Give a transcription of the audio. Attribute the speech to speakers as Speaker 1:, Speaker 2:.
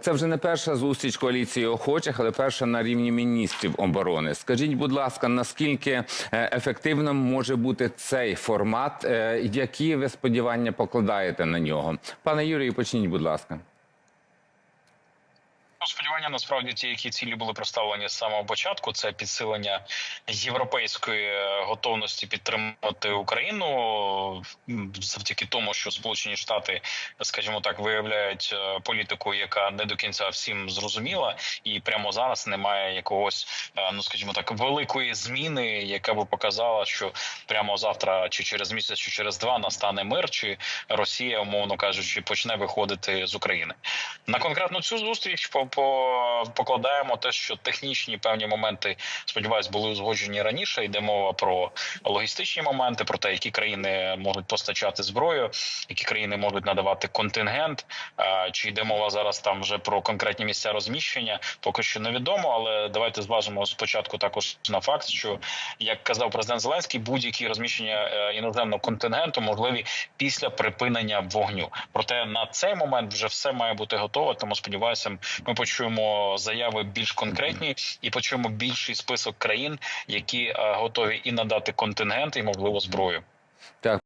Speaker 1: Це вже не перша зустріч коаліції охочих, але перша на рівні міністрів оборони. Скажіть, будь ласка, наскільки е, ефективним може бути цей формат? Е, Які ви сподівання покладаєте на нього? Пане Юрію, почніть, будь ласка.
Speaker 2: Сподівання насправді ті, які цілі були представлені з самого початку, це підсилення європейської е, готовності підтримати Україну завдяки тому, що Сполучені Штати, скажімо так, виявляють е, політику, яка не до кінця всім зрозуміла, і прямо зараз немає якогось, е, ну скажімо так, великої зміни, яка би показала, що прямо завтра, чи через місяць, чи через два настане мир, чи Росія, умовно кажучи, почне виходити з України. На конкретну цю зустріч покладаємо те, що технічні певні моменти, сподіваюсь, були узгоджені раніше. Йде мова про логістичні моменти, про те, які країни можуть постачати зброю, які країни можуть надавати контингент. Чи йде мова зараз там вже про конкретні місця розміщення? Поки що невідомо, але давайте зважимо спочатку також на факт, що як казав президент Зеленський, будь-які розміщення е, іноземного контингенту можливі після припинення вогню. Проте на цей момент вже все має бути готово. Тому сподіваюся, ми почуємо заяви більш конкретні і почуємо більший список країн, які е, готові і надати контингент, і можливо зброю.
Speaker 1: Так.